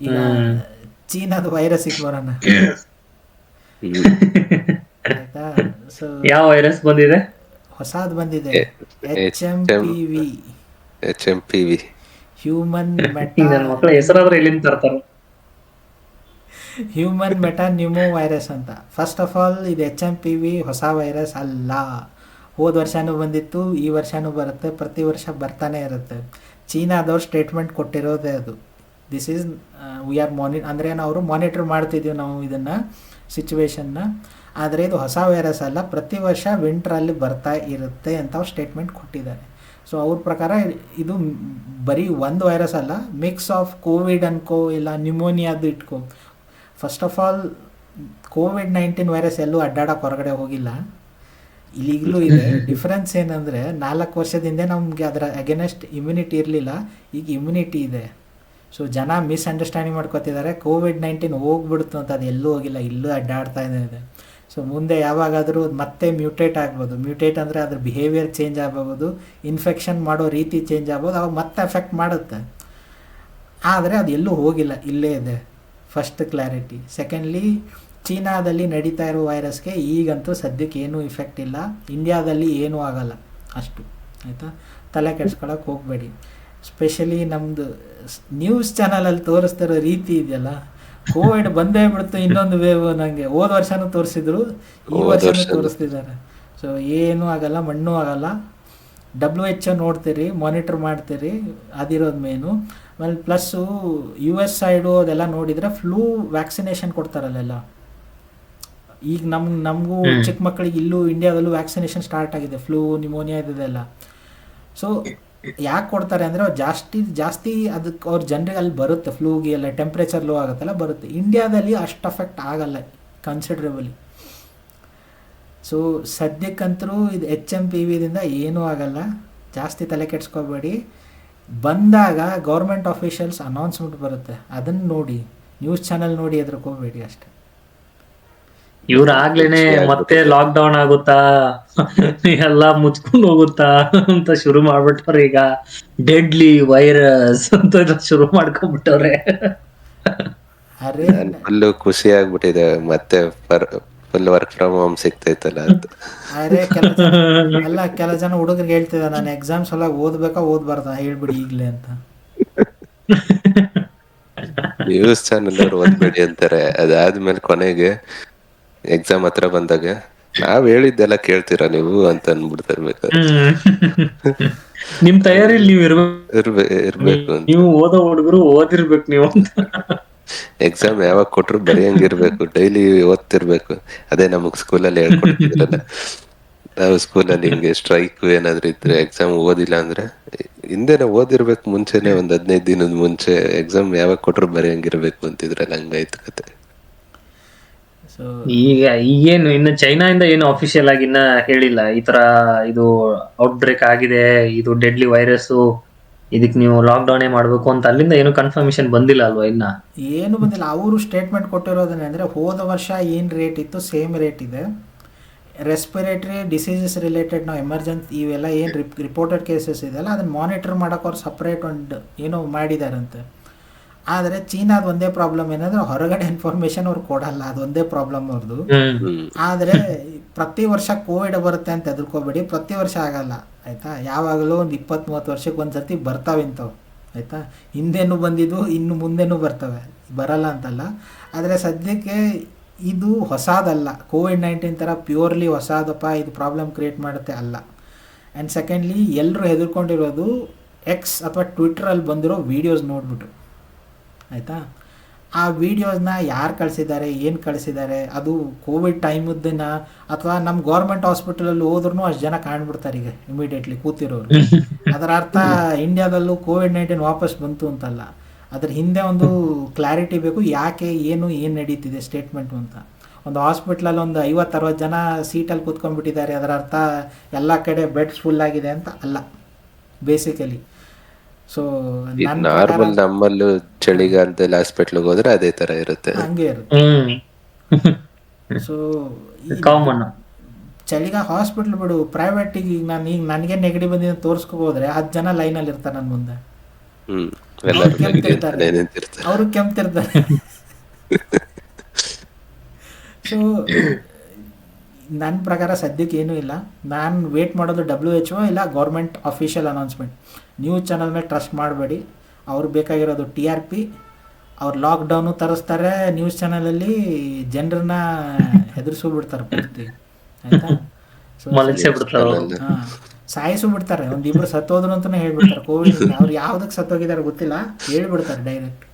ಈಗ ಚೀನಾದ ವೈರಸ್ಸಿಗೆ ಬರೋಣ. ಆಯ್ತಾ? ಸೊ ಯಾವ ವೈರಸ್ ಬಂದಿದೆ? ಹೊಸಾದ್ ಬಂದಿದೆ. H M P V H M P V human meta ಮಕ್ಕಳ ಹೆಸರಾದ್ರೆ ಎಲ್ಲಿಂದ ತರ್ತಾರೆ? ಹ್ಯೂಮನ್ ಮೆಟಾ ನ್ಯೂಮೋ ವೈರಸ್ ಅಂತ. ಫಸ್ಟ್ ಆಫ್ ಆಲ್ ಇದು ಎಚ್ ಎಂ ಪಿ ವಿ ಹೊಸ ವೈರಸ್ ಅಲ್ಲ. ಹೋದ ವರ್ಷನೂ ಬಂದಿತ್ತು ಈ ವರ್ಷನೂ ಬರುತ್ತೆ ಪ್ರತಿ ವರ್ಷ ಬರ್ತಾನೆ ಇರುತ್ತೆ. ಚೀನಾದವ್ರು ಸ್ಟೇಟ್ಮೆಂಟ್ ಕೊಟ್ಟಿರೋದೇ ಅದು. ದಿಸ್ ಈಸ್ ವಿ ಆರ್ ಮಾನಿ ಅಂದರೆ ಅವರು ಮಾನಿಟರ್ ಮಾಡ್ತಿದ್ದೀವಿ ನಾವು ಇದನ್ನು ಸಿಚುವೇಶನ್ನ ಆದರೆ ಇದು ಹೊಸ ವೈರಸ್ ಅಲ್ಲ. ಪ್ರತಿ ವರ್ಷ ವಿಂಟ್ರಲ್ಲಿ ಬರ್ತಾ ಇರುತ್ತೆ ಅಂತ ಅವ್ರು ಸ್ಟೇಟ್ಮೆಂಟ್ ಕೊಟ್ಟಿದ್ದಾರೆ. ಸೊ ಅವ್ರ ಪ್ರಕಾರ ಇದು ಬರೀ ಒಂದು ವೈರಸ್ ಅಲ್ಲ. ಮಿಕ್ಸ್ ಆಫ್ ಕೋವಿಡ್ ಅನ್ಕೋ ಇಲ್ಲ ನ್ಯೂಮೋನಿಯಾದು ಇಟ್ಕೋ. First of all COVID nineteen virus ಎಲ್ಲೂ ಅಡ್ಡಾಡಕ್ಕೆ ಹೊರಗಡೆ ಹೋಗಿಲ್ಲ. ಈಗಲೂ ಇದೆ. ಡಿಫ್ರೆನ್ಸ್ ಏನಂದರೆ ನಾಲ್ಕು ವರ್ಷದಿಂದ ನಮಗೆ ಅದರ ಅಗೇನೆಸ್ಟ್ ಇಮ್ಯುನಿಟಿ ಇರಲಿಲ್ಲ. ಈಗ ಇಮ್ಯುನಿಟಿ ಇದೆ. ಸೊ ಜನ ಮಿಸ್ಅಂಡರ್ಸ್ಟ್ಯಾಂಡಿಂಗ್ ಮಾಡ್ಕೊತಿದ್ದಾರೆ ಕೋವಿಡ್ ನೈನ್ಟೀನ್ ಹೋಗ್ಬಿಡ್ತು ಅಂತ ಅದು ಎಲ್ಲೂ ಹೋಗಿಲ್ಲ, ಇಲ್ಲೂ ಅಡ್ಡಾಡ್ತಾ ಇದೆ ಸೊ ಮುಂದೆ ಯಾವಾಗಾದರೂ ಮತ್ತೆ ಮ್ಯೂಟೇಟ್ ಆಗ್ಬೋದು. ಮ್ಯೂಟೇಟ್ ಅಂದರೆ ಅದ್ರ ಬಿಹೇವಿಯರ್ ಚೇಂಜ್ ಆಗ್ಬೋದು. ಇನ್ಫೆಕ್ಷನ್ ಮಾಡೋ ರೀತಿ ಚೇಂಜ್ ಆಗ್ಬೋದು. ಅವಾಗ ಮತ್ತೆ ಎಫೆಕ್ಟ್ ಮಾಡುತ್ತೆ. ಆದರೆ ಅದು ಎಲ್ಲೂ ಹೋಗಿಲ್ಲ, ಇಲ್ಲೇ ಇದೆ. ಫಸ್ಟ್ ಕ್ಲಾರಿಟಿ ಸೆಕೆಂಡ್ಲಿ ಚೀನಾದಲ್ಲಿ ನಡೀತಾ ಇರೋ ವೈರಸ್ಗೆ ಈಗಂತೂ ಸದ್ಯಕ್ಕೆ ಏನೂ ಇಫೆಕ್ಟ್ ಇಲ್ಲ. ಇಂಡಿಯಾದಲ್ಲಿ ಏನೂ ಆಗಲ್ಲ. ಅಷ್ಟು. ಆಯಿತಾ? ತಲೆ ಕೆಡ್ಸ್ಕೊಳಕ್ಕೆ ಹೋಗಬೇಡಿ. ಸ್ಪೆಷಲಿ ನಮ್ದು ನ್ಯೂಸ್ ಚಾನಲಲ್ಲಿ ತೋರಿಸ್ತಿರೋ ರೀತಿ ಇದೆಯಲ್ಲ ಕೋವಿಡ್ ಬಂದೇ ಬಿಡ್ತು ಇನ್ನೊಂದು ವೇವ್ ನಂಗೆ. ಹೋದ ವರ್ಷನೂ ತೋರಿಸಿದ್ರು ಈ ವರ್ಷ ವರ್ಷನೂ ವರ್ಷನೂ. ತೋರಿಸ್ತಿದ್ದಾರೆ ಸೊ ಏನೂ ಆಗಲ್ಲ ಮಣ್ಣು ಆಗಲ್ಲ. ಡಬ್ಲ್ಯೂ ಎಚ್ ನೋಡ್ತೀರಿ ಮಾನಿಟರ್ ಮಾಡ್ತೀರಿ ಅದಿರೋದು ಮೇನು ಆಮೇಲೆ ಪ್ಲಸ್ಸು ಯು ಎಸ್ ಸೈಡು ಅದೆಲ್ಲ ನೋಡಿದ್ರೆ ಫ್ಲೂ ವ್ಯಾಕ್ಸಿನೇಷನ್ ಕೊಡ್ತಾರಲ್ಲೆಲ್ಲ. ಈಗ ನಮ್ ನಮಗೂ ಚಿಕ್ಕ ಮಕ್ಕಳಿಗೆ ಇಲ್ಲೂ ಇಂಡಿಯಾದಲ್ಲೂ ವ್ಯಾಕ್ಸಿನೇಷನ್ ಸ್ಟಾರ್ಟ್ ಆಗಿದೆ ಫ್ಲೂ ನಿಮೋನಿಯಾ ಇದೆಲ್ಲ. ಸೊ ಯಾಕೆ ಕೊಡ್ತಾರೆ ಅಂದರೆ ಅವ್ರು ಜಾಸ್ತಿ ಜಾಸ್ತಿ ಅದಕ್ಕೆ ಅವ್ರ ಜನರಿಗೆ ಅಲ್ಲಿ ಬರುತ್ತೆ ಫ್ಲೂಗೆ ಎಲ್ಲ ಟೆಂಪ್ರೇಚರ್ ಲೋ ಆಗುತ್ತಲ್ಲ, ಬರುತ್ತೆ. ಇಂಡಿಯಾದಲ್ಲಿ ಅಷ್ಟು ಅಫೆಕ್ಟ್ ಆಗಲ್ಲ ಕನ್ಸಿಡ್ರೇಬಲಿ ಸೊ ಸದ್ಯಕ್ಕಂತರೂ ಇದು ಎಚ್ ಎಂ ಪಿ ವಿದಿಂದ ಏನೂ ಆಗಲ್ಲ. ಜಾಸ್ತಿ ತಲೆ ಕೆಡ್ಸ್ಕೋಬೇಡಿ. ಬಂದಾಗ ಗೌರ್ಮೆಂಟ್ ಆಫೀಷಿಯಲ್ಸ್ ಅನೌನ್ಸ್ಮೆಂಟ್ ಬರುತ್ತೆ. ಅದನ್ನು ನೋಡಿ ನ್ಯೂಸ್ ಚಾನಲ್ ನೋಡಿ ಎದ್ರಕೋಬೇಡಿ ಅಷ್ಟೇ. ಇವ್ರ ಆಗ್ಲೇನೆ ಮತ್ತೆ ಲಾಕ್ ಡೌನ್ ಆಗುತ್ತಾ? ಎಲ್ಲ ಮುಚ್ಕೊಂಡು ಹೋಗುತ್ತಾ? ಅಂತ ಶುರು ಮಾಡ್ಬಿಟ್ಟವ್ರೆ ಈಗ. ಡೆಡ್ಲಿ ವೈರಸ್ ಅಂತ ಶುರು ಮಾಡ್ಕೊಂಡ್ಬಿಟ್ಟವ್ರೆ. ಫುಲ್ ಖುಷಿ ಆಗ್ಬಿಟ್ಟಿದೆ. ಮತ್ತೆ ಫುಲ್ ವರ್ಕ್ ಫ್ರಮ್ ಹೋಮ್ ಸಿಗ್ತೈತಲ್ಲ ಅಂತ. ಅರೆ ಕೆಲ ಜನ ಎಲ್ಲ ಕೆಲ ಜನ ಹುಡುಗರಿಗೆ ಹೇಳ್ತಿದ್ದೆ ನಾನು ಎಕ್ಸಾಮ್ಸ್ ಎಲ್ಲ ಓದ್ಬೇಕಾ ಓದ್ಬಾರ್ದ? ಹೇಳ್ಬಿಡಿ ಈಗಲೇ ಅಂತ. ನ್ಯೂಸ್ ಚಾನೆಲ್ ಅವ್ರು ಓದ್ಬೇಡಿ ಅಂತಾರೆ. ಅದಾದ್ಮೇಲೆ ಕೊನೆಗೆ ಎಕ್ಸಾಮ್ ಹತ್ರ ಬಂದಾಗ ನಾವ್ ಹೇಳಿದ್ದೆಲ್ಲ ಕೇಳ್ತೀರಾ ನೀವು ಅಂತ ಅನ್ಬಿಡ್ತಾ. ನಿಮ್ ತಯಾರಿ ನೀವ್ ಇರ್ಬೇಕು ನೀವು ಓದೋ ಹುಡುಗರು ಓದಿರ್ಬೇಕು ನೀವು ಅಂತ. ಎಕ್ಸಾಮ್ ಯಾವಾಗ ಕೊಟ್ರು ಬರೆಯಂಗಿರ್ಬೇಕು ಡೈಲಿ ಓದ್ತಿರ್ಬೇಕು. ಅದೇ ನಮಗ್ ಸ್ಕೂಲಲ್ಲಿ ಹೇಳ್ಕೊಡ್ತಿದ್ರಲ್ಲ. ನಾವು ಸ್ಕೂಲಲ್ಲಿ ಹಿಂಗೆ ಸ್ಟ್ರೈಕ್ ಏನಾದ್ರು ಇದ್ರೆ ಎಕ್ಸಾಮ್ ಓದಿಲ್ಲ ಅಂದ್ರೆ ಹಿಂದೆನೆ ಓದಿರ್ಬೇಕು ಮುಂಚೆನೆ ಒಂದ್ ಹದಿನೈದು ದಿನದ ಮುಂಚೆ ಎಕ್ಸಾಮ್ ಯಾವಾಗ ಕೊಟ್ರು ಬರೆಯಂಗಿರ್ಬೇಕು ಅಂತಿದ್ರಲ್ಲ ಹಂಗಾಯ್ತು ಕತೆ. ಈಗ, ಈಗೇನು, ಇನ್ನು ಚೈನಾಯಿಂದ ಏನು ಅಫಿಷಿಯಲ್ ಆಗಿ ಇನ್ನ ಹೇಳಿಲ್ಲ. ಈ ತರ ಇದು ಔಟ್ ಬ್ರೇಕ್ ಆಗಿದೆ, ಇದು ಡೆಡ್ಲಿ ವೈರಸ್ ಇದಕ್ಕೆ ನೀವು ಲಾಕ್ ಡೌನ್ ಮಾಡಬೇಕು ಅಂತ ಅಲ್ಲಿಂದ ಏನು ಕನ್ಫರ್ಮೇಶನ್ ಬಂದಿಲ್ಲ ಅಲ್ವಾ ಇನ್ನ? ಏನು ಬಂದಿಲ್ಲ. ಅವರು ಸ್ಟೇಟ್ಮೆಂಟ್ ಕೊಟ್ಟಿರೋದೇನೆಂದರೆ ಹೋದ ವರ್ಷ ಏನು ರೇಟ್ ಇತ್ತು ಸೇಮ್ ರೇಟ್ ಇದೆ. ರೆಸ್ಪಿರೇಟರಿ ಡಿಸೀಸಸ್ ರಿಲೇಟೆಡ್ ನಾವು ಎಮರ್ಜೆನ್ಸಿ ಇವೆಲ್ಲ ಏನು ರಿಪ್ ರಿಪೋರ್ಟೆಡ್ ಕೇಸಸ್ ಇದೆಯಲ್ಲ, ಅದನ್ನು ಮಾನಿಟರ್ ಮಾಡೋಕೆ ಅವ್ರು ಸಪ್ರೇಟ್ ಒಂದು, ಏನೋ ಮಾಡಿದಾರಂತೆ. ಆದರೆ ಚೀನಾದ ಒಂದೇ ಪ್ರಾಬ್ಲಮ್ ಏನಂದ್ರೆ ಹೊರಗಡೆ ಇನ್ಫಾರ್ಮೇಶನ್ ಅವ್ರು ಕೊಡಲ್ಲ ಅದೊಂದೇ ಪ್ರಾಬ್ಲಮ್ ಅವ್ರದ್ದು ಆದರೆ ಪ್ರತಿ ವರ್ಷ ಕೋವಿಡ್ ಬರುತ್ತೆ ಅಂತ ಹೆದರ್ಕೋಬೇಡಿ ಪ್ರತಿ ವರ್ಷ ಆಗಲ್ಲ ಆಯ್ತಾ? ಯಾವಾಗಲೂ ಒಂದು ಇಪ್ಪತ್ತ್ ಮೂವತ್ತು ವರ್ಷಕ್ಕೆ ಒಂದ್ಸರ್ತಿ ಬರ್ತಾವೆ ಇಂಥವು ಆಯ್ತಾ? ಹಿಂದೆನೂ ಬಂದಿದ್ದು ಇನ್ನು ಮುಂದೆನೂ ಬರ್ತವೆ ಬರಲ್ಲ ಅಂತಲ್ಲ. ಆದರೆ ಸದ್ಯಕ್ಕೆ ಇದು ಹೊಸದಲ್ಲ ಕೋವಿಡ್ ನೈನ್ಟೀನ್ ಥರ ಪ್ಯೂರ್ಲಿ ಹೊಸದಪ್ಪ ಇದು ಪ್ರಾಬ್ಲಮ್ ಕ್ರಿಯೇಟ್ ಮಾಡುತ್ತೆ ಅಲ್ಲ. ಆ್ಯಂಡ್ ಸೆಕೆಂಡ್ಲಿ ಎಲ್ಲರೂ ಹೆದರ್ಕೊಂಡಿರೋದು ಎಕ್ಸ್ ಅಥವಾ ಟ್ವಿಟ್ರಲ್ಲಿ ಬಂದಿರೋ ವೀಡಿಯೋಸ್ ನೋಡ್ಬಿಟ್ಟು. ಆಯಿತಾ? ಆ ವೀಡಿಯೋಸ್ನ ಯಾರು ಕಳಿಸಿದ್ದಾರೆ ಏನು ಕಳಿಸಿದ್ದಾರೆ ಅದು ಕೋವಿಡ್ ಟೈಮದ್ದನ್ನ ಅಥವಾ ನಮ್ಮ ಗೌರ್ಮೆಂಟ್ ಹಾಸ್ಪಿಟಲಲ್ಲಿ ಹೋದ್ರೂ ಅಷ್ಟು ಜನ ಕಾಣ್ಬಿಡ್ತಾರೆ ಈಗ ಇಮಿಡಿಯೇಟ್ಲಿ ಕೂತಿರೋರು. ಅದರ ಅರ್ಥ ಇಂಡಿಯಾದಲ್ಲೂ ಕೋವಿಡ್ ನೈನ್ಟೀನ್ ವಾಪಸ್ ಬಂತು ಅಂತಲ್ಲ. ಅದ್ರ ಹಿಂದೆ ಒಂದು ಕ್ಲಾರಿಟಿ ಬೇಕು ಯಾಕೆ ಏನು ಏನು ನಡೀತಿದೆ ಸ್ಟೇಟ್ಮೆಂಟು ಅಂತ. ಒಂದು ಹಾಸ್ಪಿಟ್ಲಲ್ಲಿ ಒಂದು ಐವತ್ತು ಅರವತ್ತು ಜನ ಸೀಟಲ್ಲಿ ಕೂತ್ಕೊಂಡ್ಬಿಟ್ಟಿದ್ದಾರೆ ಅದರ ಅರ್ಥ ಎಲ್ಲ ಕಡೆ ಬೆಡ್ಸ್ ಫುಲ್ ಆಗಿದೆ ಅಂತ ಅಲ್ಲ ಬೇಸಿಕಲಿ ಸೊ ನಾರ್ಮಲ್ ನಮ್ಮಲ್ಲೂ ಚಳಿಗಾಲದಲ್ಲಿ ಹಾಸ್ಪಿಟ್ಲಿಗೆ ಹೋದ್ರೆ ಅದೇ ತರ ಇರುತ್ತೆ. ಹಂಗೆ ಇರುತ್ತೆ. ಸೊ ಕಾಮನ್ ಚಳಿಗ ಹಾಸ್ಪಿಟ್ಲ್ ಬಿಡು ಪ್ರೈವೇಟಿಗೆ ಈಗ ನಾನು ಈಗ ನನಗೆ ನೆಗಡಿ ಬಂದಿದೆ ತೋರಿಸ್ಕೊ ಹೋದ್ರೆ ಹತ್ತು ಜನ ಲೈನಲ್ಲಿ ಇರ್ತಾರೆ ನನ್ನ ಮುಂದೆ. ಅವರು ಕೆಂಪ್ತಿರ್ತಾರೆ ಸೊ ನನ್ನ ಪ್ರಕಾರ ಸದ್ಯಕ್ಕೆ ಏನೂ ಇಲ್ಲ. ನಾನು ವೇಟ್ ಮಾಡೋದು ಡಬ್ಲ್ಯೂ ಎಚ್ ಒ ಇಲ್ಲ government official announcement news channel ಮೇಲೆ ಟ್ರಸ್ಟ್ ಮಾಡಬೇಡಿ. ಅವ್ರು ಬೇಕಾಗಿರೋದು ಟಿ ಆರ್ ಪಿ ಅವ್ರು ಲಾಕ್ಡೌನು ತರಿಸ್ತಾರೆ ನ್ಯೂಸ್ ಚಾನಲಲ್ಲಿ ಜನರನ್ನ ಹೆದರ್ಸು ಬಿಡ್ತಾರೆ ಪೂರ್ತಿ. ಆಯ್ತಾ? ಬಿಡ್ತಾರ ಹಾ ಸಾಯಿಸು ಬಿಡ್ತಾರೆ ಒಂದಿಬ್ರು ಸತ್ತೋದ್ರು ಅಂತಾನೆ ಹೇಳ್ಬಿಡ್ತಾರೆ. ಕೋವಿಡ್ ಅವ್ರು ಯಾವ್ದಕ್ಕೆ ಸತ್ತೋಗಿದಾರೆ ಗೊತ್ತಿಲ್ಲ. ಹೇಳ್ಬಿಡ್ತಾರೆ ಡೈರೆಕ್ಟ್